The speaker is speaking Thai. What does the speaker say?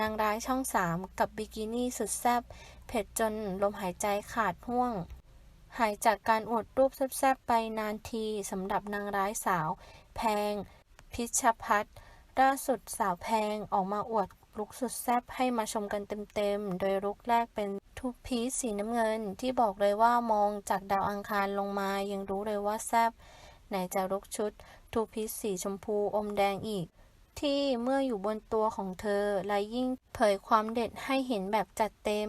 นางร้ายช่องสามกับบิกินี่สุดแซบเผ็ดจนลมหายใจขาดห่วง หายจากการอวดรูปแซบๆไปนานทีสำหรับนางร้ายสาว แพง พิชพัฒล่าสุดสาวแพงออกมาอวดลุคสุดแซบให้มาชมกันเต็มๆ โดยลุคแรกเป็นทูพีซสีน้ำเงินที่บอกเลยว่ามองจากดาวอังคารลงมายังรู้เลยว่าแซบไหนจะลุคชุดทูพีซสีชมพูอมแดงอีก ที่เมื่ออยู่บนตัวของเธอ และยิ่งเผยความเด็ดให้เห็นแบบจัดเต็ม